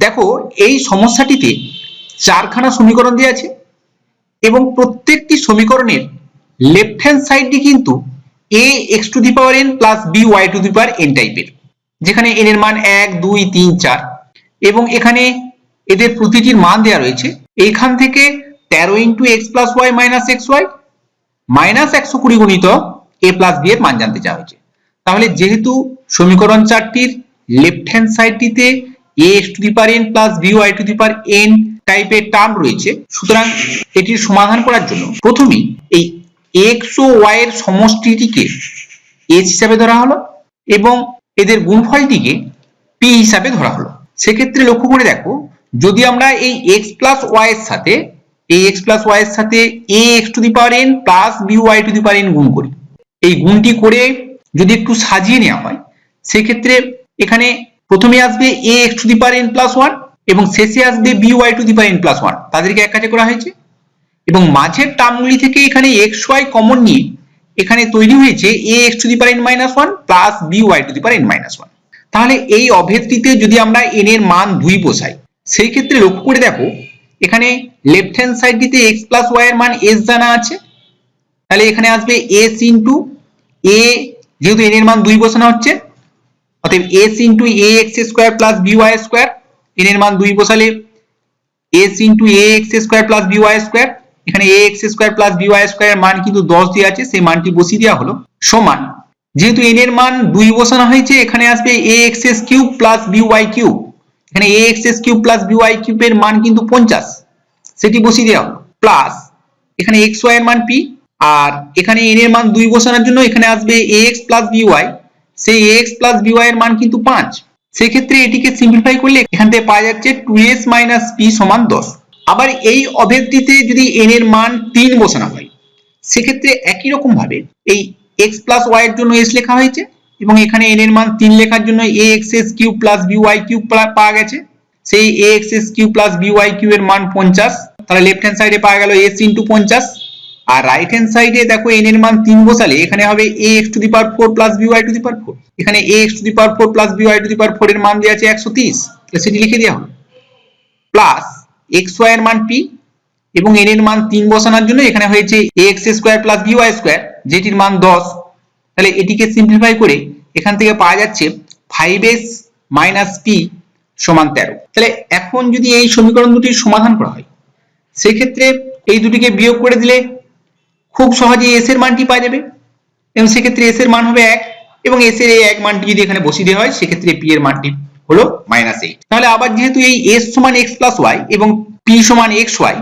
দেখো, এই সমস্যাটিতে চারখানা সমীকরণ দেওয়া আছে এবং প্রত্যেকটি সমীকরণের লেফট হ্যান্ড সাইডটি কিন্তু a x to the power n plus b y to the power n টাইপের যেখানে এন এর মান এক, দুই, তিন, চার। এবং এখানে এদের প্রতিটির মান দেওয়া রয়েছে। এইখান থেকে তেরো into x plus y minus x y minus একশো কুড়ি গুণিত এ প্লাস বি এর মান জানতে চাওয়া হয়েছে। তাহলে যেহেতু সমীকরণ চারটির left hand সাইডটিতে a x to the power n plus b y to the power n টাইপের টার্ম রয়েছে। সুতরাং এটির সমাধান করার জন্য প্রথমেই এই এক্স ও ওয়াই এর সমষ্টিটিকে এচ হিসাবে ধরা হলো এবং এদের গুণফলটিকে পি হিসাবে ধরা হলো। সেক্ষেত্রে লক্ষ্য করে দেখো, যদি আমরা এই এক্স প্লাস ওয়াই এর সাথে, এই এক্স প্লাস ওয়াই এর সাথে a x to the power n plus b y to the power n গুণ করি, এই গুণটি করে যদি একটু সাজিয়ে নেওয়া হয়, সেক্ষেত্রে এখানে প্রথমে আসবে a x to the power n plus one এবং শেষে আসবে b y to the power n plus one তাদেরকে এক কাজে করা হয়েছে। এবং মাঝের টার্মগুলি থেকে এখানে এক্স ওয়াই কমন নিয়ে এখানে তৈরি হয়েছে a x to the power n minus one plus b y to the power n minus one তাহলে এই অভেদটিতে যদি আমরা এন এর মান দুই বসাই, সেই ক্ষেত্রে লক্ষ্য করে দেখো, এখানে লেফট হ্যান্ড সাইডটিতে এক্স প্লাস ওয়াই এর মান এস জানা আছে। তাহলে এখানে আসবে এস ইন্টু এ যেহেতু এন এর মান দুই বসানো হচ্ছে অতএব s into a x square plus b y square n এর মান দুই বসালে s into a x square plus b y square এখানে a x square plus b y square মান কিন্তু দশ দিয়ে আছে, সেই মানটি বসিয়ে দেওয়া হলো সমান। যেহেতু এন এর মান দুই বসানো হয়েছে, এখানে আসবে a x s cube plus y cube এখানে a x s cube plus b y কিউবের মান কিন্তু পঞ্চাশ। সেটি বসিয়ে দেওয়া হলো প্লাস এখানে এক্স ওয়াই এর মান পি আর এখানে এন এর মান দুই বসানোর জন্য এখানে আসবে এ এক্স প্লাস বি সেই এক্স প্লাস বি ওয়াই এর মান কিন্তু পাঁচ। সেক্ষেত্রে এটিকে সিম্পলিফাই করলে এখান থেকে পাওয়া যাচ্ছে টু এস মাইনাস পি সমান দশ। আবার এই অভেদটিতে যদি এন এর মান তিন বসানো হয়, সেক্ষেত্রে একই রকম ভাবে এই এক্স প্লাস ওয়াই এর জন্য এস লেখা হয়েছে এবং এখানে এন এর মান তিন লেখার জন্য a x s q plus b y q পাওয়া গেছে। সেই a x s q plus b y q এর মান পঞ্চাশ। তাহলে লেফট হ্যান্ড সাইডে পাওয়া গেল এস ইন্টু পঞ্চাশ। আর রাইট হ্যান্ড সাইডে দেখো এন এর মান তিন বসালে এখানে হবে a x to the power four plus b y to the power four এখানে a x to the power four plus b y to the power four এর মান দেওয়া আছে একশো তিরিশ। তাহলে সেটি লিখে দেওয়া হলো। প্লাস এক্স ওয়াই এর মান পি এবং এন এর মান তিন বসানোর জন্য এখানে হয়েছে a x square plus b y square যেটির মান দশ। তাহলে এটিকে সিম্পলিফাই করে এখান থেকে পাওয়া যাচ্ছে ফাইভ এস মাইনাস পি সমান তেরো। তাহলে এখন যদি এই সমীকরণ দুটির সমাধান করা হয়, সেক্ষেত্রে এই দুটিকে বিয়োগ করে দিলে খুব সহজেই এস এর মানটি পাওয়া যাবে। এবং সেক্ষেত্রে এস এর মান হবে এক এবং এস এর এই এক মানটি যদি এখানে বসিয়ে দেওয়া হয়, সেক্ষেত্রে পি এর মানটি হলো মাইনাস এইট তাহলে আবার যেহেতু এই এস সমান এক্স প্লাস ওয়াই এবং পি সমান এক্স ওয়াই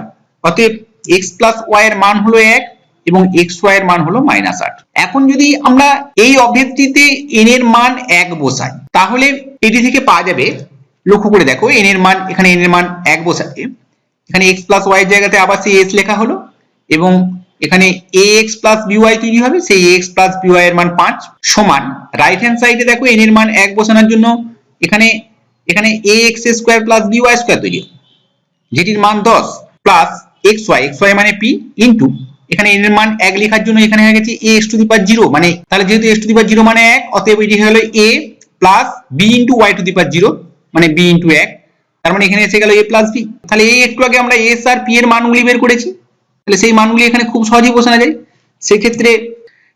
অতএব এক্স প্লাস ওয়াই এর মান হলো এক এবং এক্স ওয়াই এর মান হলো মাইনাস আট। এখন যদি আমরা এই অভেদটিতে এন এর মান এক বসাই, তাহলে এটি থেকে পাওয়া যাবে, লক্ষ্য করে দেখো এন এর মান, এখানে এন এর মান এক বসাতে, এখানে এক্স প্লাস ওয়াই এর জায়গাতে আবার সেই এস লেখা হলো এবং এখানে এ এক্স প্লাস বিওয়াই তৈরি হবে, সেই এক্স প্লাস বিওয়াই এর মান পাঁচ সমান। রাইট হ্যান্ড সাইডে দেখো এন এর মান এক বসানোর জন্য এখানে এখানে a x square plus b y square তৈরি হবে। যেটির মান দশ plus x y x y মানে পি ইন্টু এখানে এন এর মান এক লেখার জন্য এখানে হয়ে গেছে x to the power zero মানে তাহলে যেহেতু x to the power zero মানে এক, অতএব এটি গেল a plus b into y to the power zero মানে বি ইন্টু এক। তার মানে এখানে এসে গেল এ প্লাস বি তাহলে এই একটু আগে আমরা এস আর পি এর মানগুলি বের করেছি। তাহলে সেই মানগুলি এখানে খুব সহজেই বসানো যায়। সেক্ষেত্রে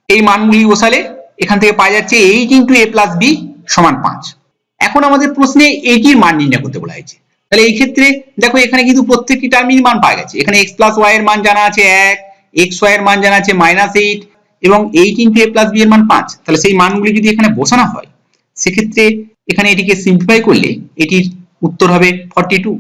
এই মানগুলি বসালে এখান থেকে পাওয়া যাচ্ছে eight into a plus b সমান পাঁচ। এখন আমাদের প্রশ্নে এইটির মান নির্ণয় করতে বলা হয়েছে। তাহলে এই ক্ষেত্রে দেখো এখানে কিন্তু প্রত্যেকটি টার্মের মান পাওয়া গেছে। এখানে এক্স প্লাস ওয়াই এর মান জানা আছে এক এক্স ওয়াই এর মান জানা আছে মাইনাস এইট এবং eight into a plus b এর মান পাঁচ। তাহলে সেই মানগুলি যদি এখানে বসানো হয়, সেক্ষেত্রে এখানে এটিকে সিম্পলিফাই করলে এটির উত্তর হবে ফর্টি টু